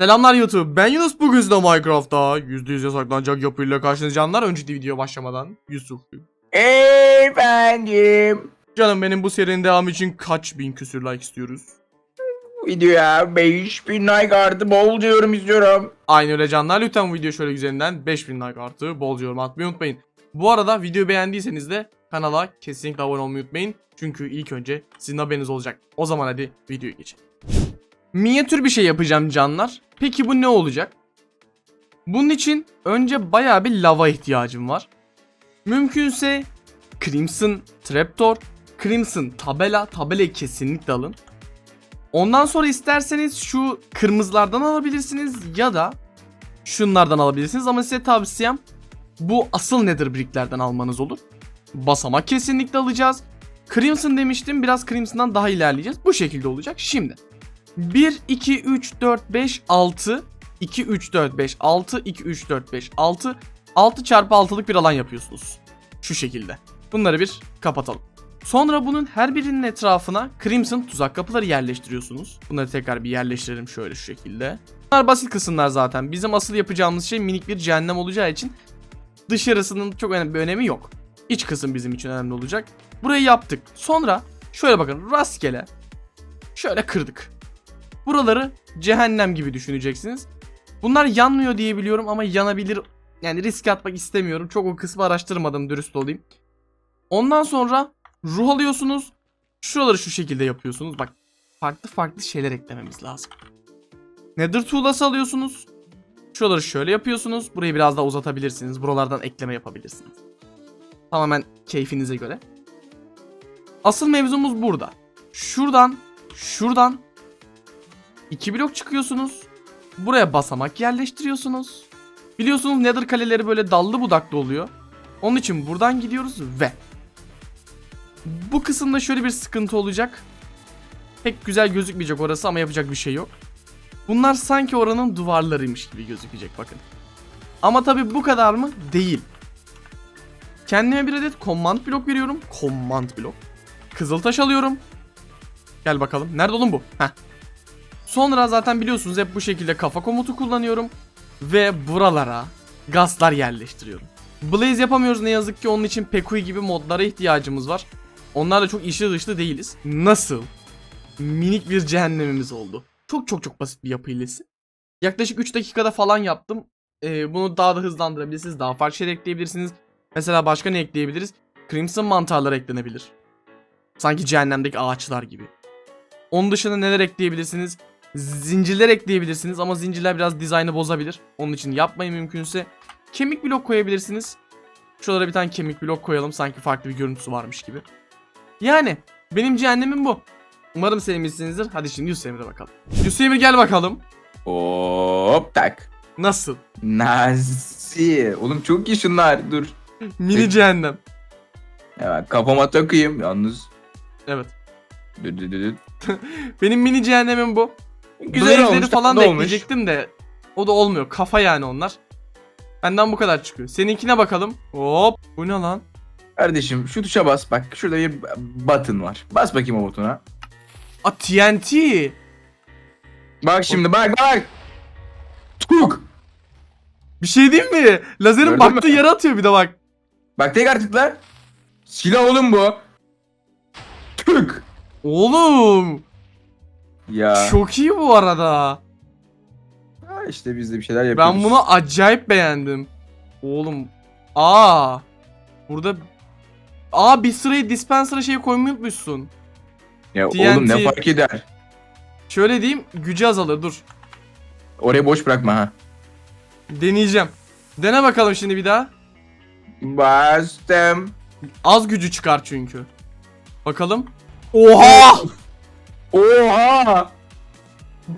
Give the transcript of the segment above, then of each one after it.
Selamlar YouTube. Ben Yunus. Bugün size Minecraft'ta %100 yasaklanacak yapıyla karşınızda canlar. Önceki video başlamadan Yusuf. Efendim. Canım benim bu serinin devamı için kaç bin küsür like istiyoruz? Videoya 5000 like artı bolca yorum istiyorum. Aynı öyle canlar. Lütfen bu video şöyle güzelinden 5000 like artı bolca yorum atmayı unutmayın. Bu arada videoyu beğendiyseniz de kanala kesinlikle abone olmayı unutmayın. Çünkü ilk önce sizin haberiniz olacak. O zaman hadi videoya geçelim. Minyatür bir şey yapacağım canlar. Peki bu ne olacak? Bunun için önce bayağı bir lava ihtiyacım var. Mümkünse Crimson Trapdoor, Crimson tabela, tabelayı kesinlikle alın. Ondan sonra isterseniz şu kırmızılardan alabilirsiniz ya da şunlardan alabilirsiniz ama size tavsiyem bu asıl nether bricklerden almanız olur. Basamak kesinlikle alacağız. Crimson demiştim biraz Crimson'dan daha ilerleyeceğiz. Bu şekilde olacak. Şimdi 1, 2, 3, 4, 5, 6 2, 3, 4, 5, 6 2, 3, 4, 5, 6 6 çarpı 6'lık bir alan yapıyorsunuz. Şu şekilde. Bunları bir kapatalım. Sonra bunun her birinin etrafına Crimson tuzak kapıları yerleştiriyorsunuz. Bunları tekrar bir yerleştirelim şöyle şu şekilde. Bunlar basit kısımlar zaten. Bizim asıl yapacağımız şey minik bir cehennem olacağı için dışarısının çok önemli bir önemi yok. İç kısım bizim için önemli olacak. Burayı yaptık. Sonra şöyle bakın rastgele şöyle kırdık. Buraları cehennem gibi düşüneceksiniz. Bunlar yanmıyor diye biliyorum ama yanabilir. Yani risk atmak istemiyorum. Çok o kısmı araştırmadım dürüst olayım. Ondan sonra ruh alıyorsunuz. Şuraları şu şekilde yapıyorsunuz. Bak farklı farklı şeyler eklememiz lazım. Nether tuğlası alıyorsunuz. Şuraları şöyle yapıyorsunuz. Burayı biraz daha uzatabilirsiniz. Buralardan ekleme yapabilirsiniz. Tamamen keyfinize göre. Asıl mevzumuz burada. Şuradan, şuradan iki blok çıkıyorsunuz. Buraya basamak yerleştiriyorsunuz. Biliyorsunuz Nether kaleleri böyle dallı budaklı oluyor. Onun için buradan gidiyoruz ve bu kısımda şöyle bir sıkıntı olacak. Pek güzel gözükmeyecek orası ama yapacak bir şey yok. Bunlar sanki oranın duvarlarıymış gibi gözükecek bakın. Ama tabi bu kadar mı? Değil. Kendime bir adet command blok veriyorum. Command blok. Kızıltaş alıyorum. Gel bakalım. Nerede oğlum bu? Heh. Sonra zaten biliyorsunuz hep bu şekilde kafa komutu kullanıyorum. Ve buralara gazlar yerleştiriyorum. Blaze yapamıyoruz ne yazık ki onun için Pekui gibi modlara ihtiyacımız var. Onlarla çok işli dışlı değiliz. Nasıl? Minik bir cehennemimiz oldu. Çok çok çok basit bir yapı hilesi. Yaklaşık 3 dakikada falan yaptım. Ee, bunu daha da hızlandırabilirsiniz. Daha farklı şeyler ekleyebilirsiniz. Mesela başka ne ekleyebiliriz? Crimson mantarları eklenebilir. Sanki cehennemdeki ağaçlar gibi. Onun dışında neler ekleyebilirsiniz? Zincirler ekleyebilirsiniz ama zincirler biraz dizaynı bozabilir. Onun için yapmayın mümkünse. Kemik blok koyabilirsiniz. Şuralara bir tane kemik blok koyalım sanki farklı bir görüntüsü varmış gibi. Yani benim cehennemim bu. Umarım sevmişsinizdir. Hadi şimdi Yusuf Emre'ye bakalım. Yusuf Emre gel bakalım. Hop tak. Nasıl? Nazi. Oğlum çok iyi şunlar. Dur. Mini Peki. cehennem. Hemen kafama takayım yalnız. Evet. Benim mini cehennemim bu. Güzel olmuş. falan da tatlı olmuş. ekleyecektim de o da olmuyor. Kafa yani onlar. Benden bu kadar çıkıyor. Seninkine bakalım. Hop. Bu ne lan? Kardeşim şu tuşa bas bak. Şurada bir button var. Bas bakayım o butona. A TNT. Bak şimdi bak bak. Tuk. Bir şey diyeyim mi? Lazerin Gördün baktığı mü? yere atıyor bir de bak. Bak tekrar tıkla. Silah oğlum bu. Tuk. Oğlum. Ya. Çok iyi bu arada. Ha, işte biz de bir şeyler yapıyoruz. Ben bunu acayip beğendim. Oğlum. Aa. Burada Aa bir sırayı dispenser'a şey koymayı unutmuşsun. Ya TNT. oğlum ne fark eder? Şöyle diyeyim gücü azalır dur. Orayı boş bırakma ha. Deneyeceğim. Dene bakalım şimdi bir daha. Bastım. Az gücü çıkar çünkü. Bakalım. Oha! Oha!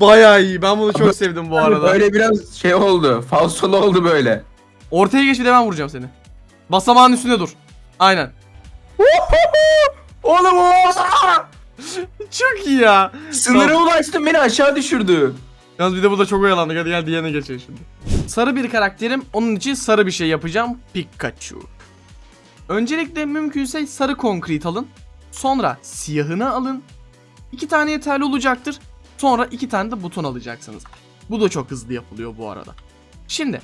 Bayağı iyi. Ben bunu çok sevdim bu arada. Böyle biraz şey oldu. Falsolu oldu böyle. Ortaya geç bir de ben vuracağım seni. Basamağın üstünde dur. Aynen. Oğlum oha! Çok iyi ya. Sınıra ulaştım beni aşağı düşürdü. Yalnız bir de burada çok oyalandık. Hadi gel diğerine geçelim şimdi. Sarı bir karakterim. Onun için sarı bir şey yapacağım. Pikachu. Öncelikle mümkünse sarı konkrit alın. Sonra siyahını alın. İki tane yeterli olacaktır. Sonra iki tane de buton alacaksınız. Bu da çok hızlı yapılıyor bu arada. Şimdi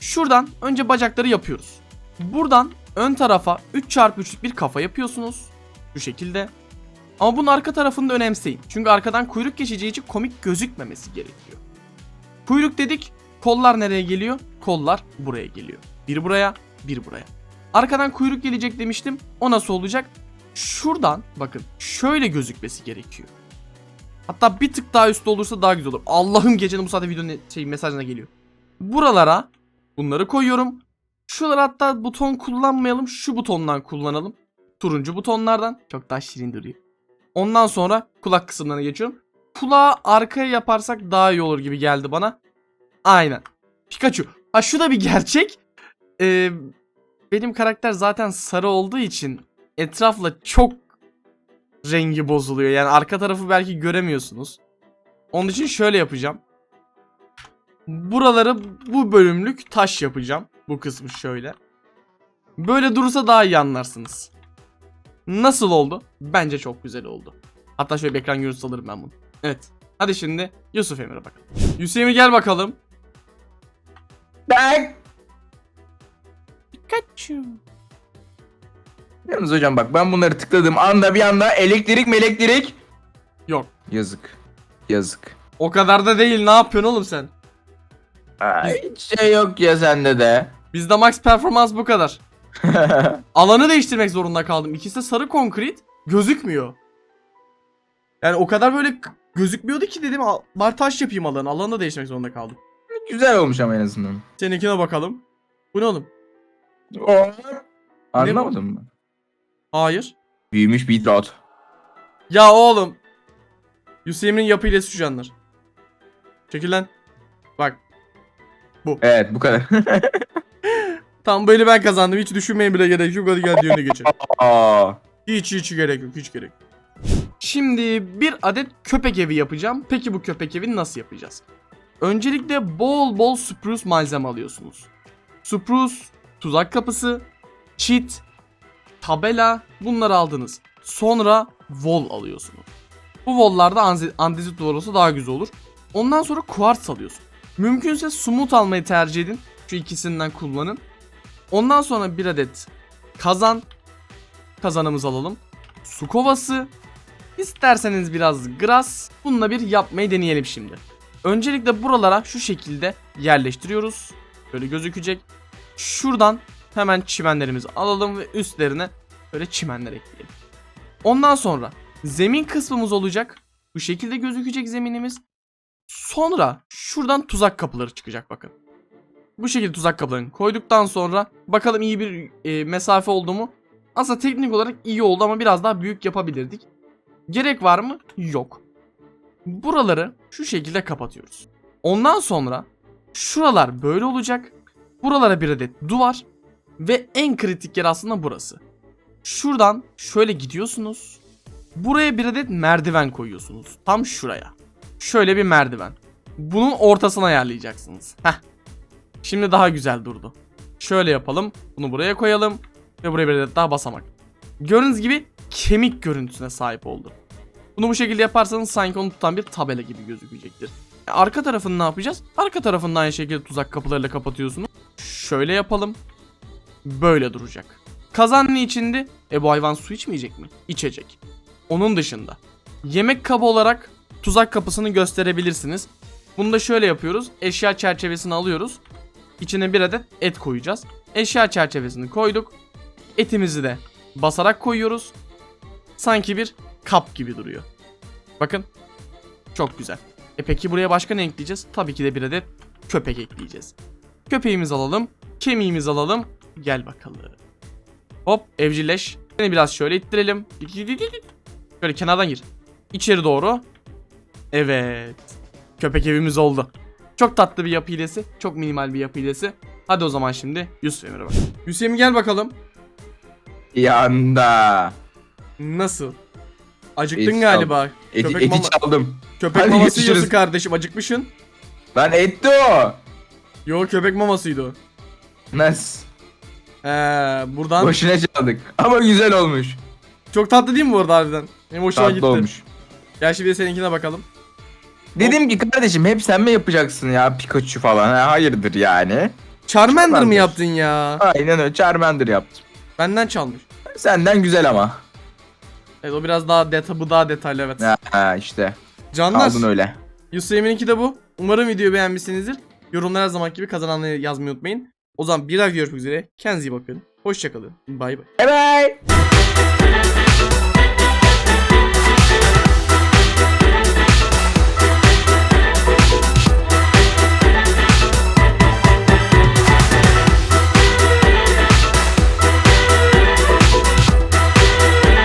şuradan önce bacakları yapıyoruz. Buradan ön tarafa 3x3'lük bir kafa yapıyorsunuz. Şu şekilde. Ama bunun arka tarafını da önemseyin. Çünkü arkadan kuyruk geçeceği için komik gözükmemesi gerekiyor. Kuyruk dedik. Kollar nereye geliyor? Kollar buraya geliyor. Bir buraya, bir buraya. Arkadan kuyruk gelecek demiştim. O nasıl olacak? Şuradan bakın şöyle gözükmesi gerekiyor. Hatta bir tık daha üstte olursa daha güzel olur. Allah'ım gecenin bu saatte video ne, şey mesajına geliyor. Buralara bunları koyuyorum. Şuralara hatta buton kullanmayalım. Şu butondan kullanalım. Turuncu butonlardan. Çok daha şirin duruyor. Ondan sonra kulak kısımlarına geçiyorum. Kulağı arkaya yaparsak daha iyi olur gibi geldi bana. Aynen. Pikachu. Ha şu da bir gerçek. Ee, benim karakter zaten sarı olduğu için etrafla çok rengi bozuluyor. Yani arka tarafı belki göremiyorsunuz. Onun için şöyle yapacağım. Buraları bu bölümlük taş yapacağım. Bu kısmı şöyle. Böyle durursa daha iyi anlarsınız. Nasıl oldu? Bence çok güzel oldu. Hatta şöyle bir ekran görüntüsü alırım ben bunu. Evet. Hadi şimdi Yusuf Emir'e bakalım. Yusuf Emir gel bakalım. Bak. Pikachu. Yalnız hocam bak ben bunları tıkladığım anda bir anda elektrik mi elektrik? Yok. Yazık. Yazık. O kadar da değil. Ne yapıyorsun oğlum sen? Ay, hiç şey yok ya sende de. Bizde max performans bu kadar. Alanı değiştirmek zorunda kaldım. İkisi de sarı konkrit. Gözükmüyor. Yani o kadar böyle gözükmüyordu ki dedim "Al- bari taş yapayım alanı. Alanı da değiştirmek zorunda kaldım. Güzel olmuş ama en azından. Seninkine bakalım. Bu ne oğlum? Oo. Anlamadım mı? Hayır. Büyümüş bitrot. Ya oğlum. Hüseyin'in yapı ilesi şu canlar. Çekil lan. Bak. Evet bu kadar. Tam böyle ben kazandım. Hiç düşünmeye bile gerek yok. Hadi gel diğerine geçelim. Aa. Hiç hiç gerek yok. Hiç gerek yok. Şimdi bir adet köpek evi yapacağım. Peki bu köpek evini nasıl yapacağız? Öncelikle bol bol spruce malzeme alıyorsunuz. Spruce, tuzak kapısı, çit, tabela bunları aldınız. Sonra wall alıyorsunuz. Bu wall'larda andezit duvar olsa daha güzel olur. Ondan sonra kuartz alıyorsun. Mümkünse smooth almayı tercih edin. Şu ikisinden kullanın. Ondan sonra bir adet kazan, kazanımızı alalım. Su kovası. İsterseniz biraz gras. Bununla bir yapmayı deneyelim şimdi. Öncelikle buralara şu şekilde yerleştiriyoruz. Böyle gözükecek. Şuradan hemen çimenlerimizi alalım ve üstlerine böyle çimenler ekleyelim. Ondan sonra zemin kısmımız olacak. Bu şekilde gözükecek zeminimiz. Sonra şuradan tuzak kapıları çıkacak bakın. Bu şekilde tuzak kapılarını koyduktan sonra bakalım iyi bir e, mesafe oldu mu? Aslında teknik olarak iyi oldu ama biraz daha büyük yapabilirdik. Gerek var mı? Yok. Buraları şu şekilde kapatıyoruz. Ondan sonra şuralar böyle olacak. Buralara bir adet duvar ve en kritik yer aslında burası. Şuradan şöyle gidiyorsunuz. Buraya bir adet merdiven koyuyorsunuz. Tam şuraya. Şöyle bir merdiven. Bunun ortasına ayarlayacaksınız. Heh. Şimdi daha güzel durdu. Şöyle yapalım. Bunu buraya koyalım. Ve buraya bir adet daha basamak. Gördüğünüz gibi kemik görüntüsüne sahip oldu. Bunu bu şekilde yaparsanız sanki onu tutan bir tabela gibi gözükecektir. Arka tarafını ne yapacağız? Arka tarafını aynı şekilde tuzak kapılarıyla kapatıyorsunuz. Şöyle yapalım. Böyle duracak. Kazan ne içindi? E bu hayvan su içmeyecek mi? İçecek. Onun dışında yemek kabı olarak tuzak kapısını gösterebilirsiniz. Bunu da şöyle yapıyoruz. Eşya çerçevesini alıyoruz. İçine bir adet et koyacağız. Eşya çerçevesini koyduk. Etimizi de basarak koyuyoruz. Sanki bir kap gibi duruyor. Bakın. Çok güzel. E peki buraya başka ne ekleyeceğiz? Tabii ki de bir adet köpek ekleyeceğiz. Köpeğimizi alalım. Kemiğimizi alalım. Gel bakalım. Hop evcilleş. Seni biraz şöyle ittirelim. Şöyle kenardan gir. İçeri doğru. Evet. Köpek evimiz oldu. Çok tatlı bir yapı hilesi. Çok minimal bir yapı hilesi. Hadi o zaman şimdi Yusuf Emir'e bak. Yusuf Emir gel bakalım. Yanda. Nasıl? Acıktın Et galiba. Eti, Köpek eti mama- çaldım. Köpek Hadi maması görüşürüz. yiyorsun kardeşim. Acıkmışsın. Lan etti o. Yo köpek mamasıydı o. Nasıl? He buradan. Boşuna çaldık. Ama güzel olmuş. Çok tatlı değil mi bu arada harbiden? Benim hoşuma Tatlı gitti. olmuş. Gel şimdi de seninkine bakalım. Dedim ki kardeşim hep sen mi yapacaksın ya Pikachu falan? Ha, hayırdır yani. Charmander mı Charmander. yaptın ya? Aynen öyle Charmander yaptım. Benden çalmış. Senden güzel ama. Evet o biraz daha detay, bu daha detaylı evet. Ha, ha işte. Canlar, Aldın öyle. Yusuf Emin'inki de bu. Umarım videoyu beğenmişsinizdir. Yorumlara her zaman gibi kazananları yazmayı unutmayın. O zaman bir daha görüşmek üzere. Kendinize iyi bakın. Hoşçakalın. Bay bay. Bye bye.